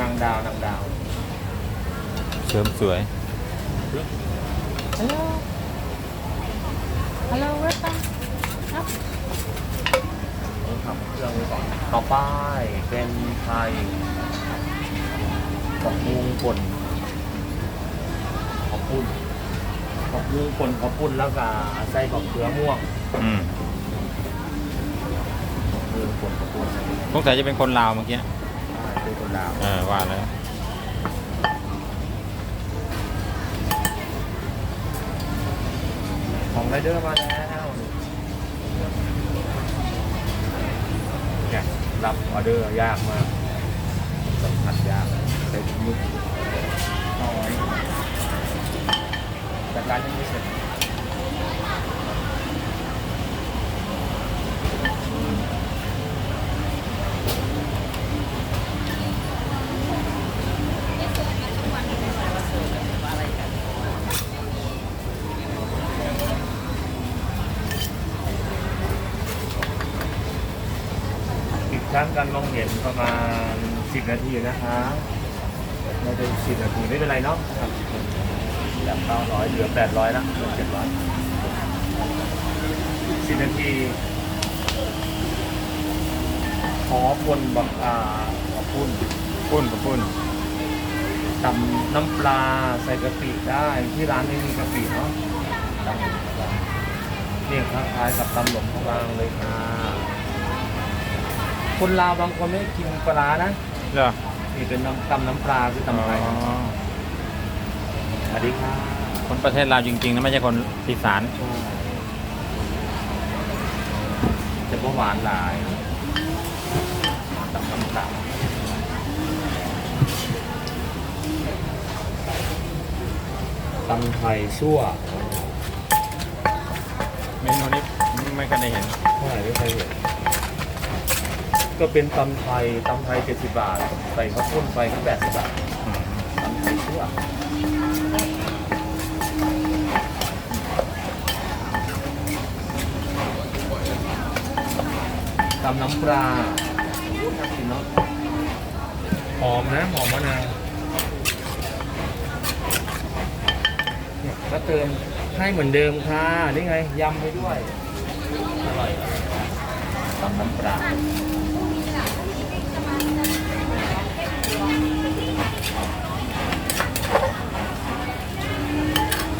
นางดาวนางดาวเสริมสวยฮัลโหลฮัลโหลเวลคัมครับต้องทำเครื่องไว้ก่อนต่อไปเป็นไทยกับมุงป่นขอบคุณขอบมุงป่นขอบคุณแล้วก็ใส่กับเกลือม่วงอืม เออป่นขอบคุณใส่ไปสงสัยจะเป็นคนลาวเมื่อกี้ เป็นคนลาวอ่าว่าแล้วของไรเดอร์มาแล้วเนี่ยรับออเดอร์ยากมากสัมผัสยากใช้มือน้อยแต่การยังไม่เสร็จ อีกครั้งการมองเห็นประมาณ 10 นาทีนะคะน่าจะ10 นาทีไม่เป็นไรเนาะครับจาก900เหลือ 800ละเหลือ700 10 นาที ขอคนบักอาขอบคุณปุ้นกับปุ้นตำน้ำปลาใส่กะปิได้ที่ร้านไม่มีกะปิเนาะตำน้ำปลาเนี่ยคล้ายๆกับตำหลงพลังเลยค่ะ คนลาวบางคนไม่กินปลาร้านะเหรอนี่เป็นน้ำตำน้ำปลาคือตำไทยอ๋อสวัสดีค่ะคนประเทศลาวจริงๆนะไม่ใช่คนอีสานจะเพราะหวานหลายตำน้ำปลาตำไทยชั่วเมนูนี้ไม่เคยได้เห็นเท่าไหร่ไม่เคยเห็น ก็เป็นตำไทยตำไทย 70 บาท ใส่ข้าวปุ้นไปก็80 บาทอืมตำไทยชั่วตำน้ำปลาน่ากินเนาะหอมนะหอมมะนาวเนี่ยก็เติมให้เหมือนเดิมค่ะนี่ไงยำไปด้วย อร่อยอร่อยตำน้ำปลา